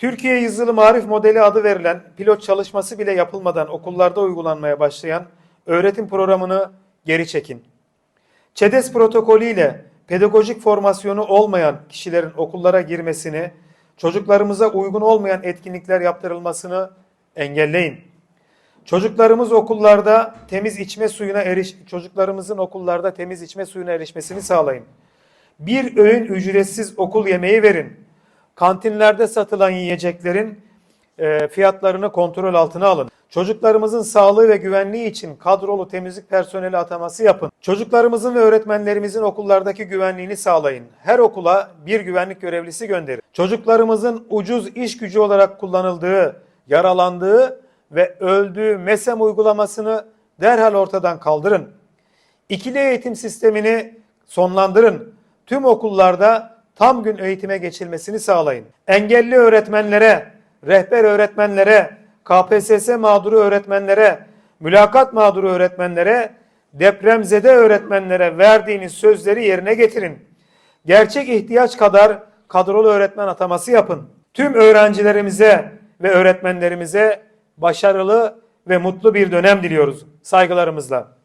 Türkiye Yüzyılı Marif Modeli adı verilen pilot çalışması bile yapılmadan okullarda uygulanmaya başlayan öğretim programını geri çekin. ÇEDES protokolü ile pedagojik formasyonu olmayan kişilerin okullara girmesini, çocuklarımıza uygun olmayan etkinlikler yaptırılmasını engelleyin. Çocuklarımız okullarda temiz içme suyuna eriş çocuklarımızın okullarda temiz içme suyuna erişmesini sağlayın. Bir öğün ücretsiz okul yemeği verin. Kantinlerde satılan yiyeceklerin e, fiyatlarını kontrol altına alın. Çocuklarımızın sağlığı ve güvenliği için kadrolu temizlik personeli ataması yapın. Çocuklarımızın ve öğretmenlerimizin okullardaki güvenliğini sağlayın. Her okula bir güvenlik görevlisi gönderin. Çocuklarımızın ucuz iş gücü olarak kullanıldığı, yaralandığı ve öldüğü MESEM uygulamasını derhal ortadan kaldırın. İkili eğitim sistemini sonlandırın. Tüm okullarda tam gün eğitime geçilmesini sağlayın. Engelli öğretmenlere, rehber öğretmenlere, KPSS mağduru öğretmenlere, mülakat mağduru öğretmenlere, depremzede öğretmenlere verdiğiniz sözleri yerine getirin. Gerçek ihtiyaç kadar kadrolu öğretmen ataması yapın. Tüm öğrencilerimize ve öğretmenlerimize başarılı ve mutlu bir dönem diliyoruz. Saygılarımızla.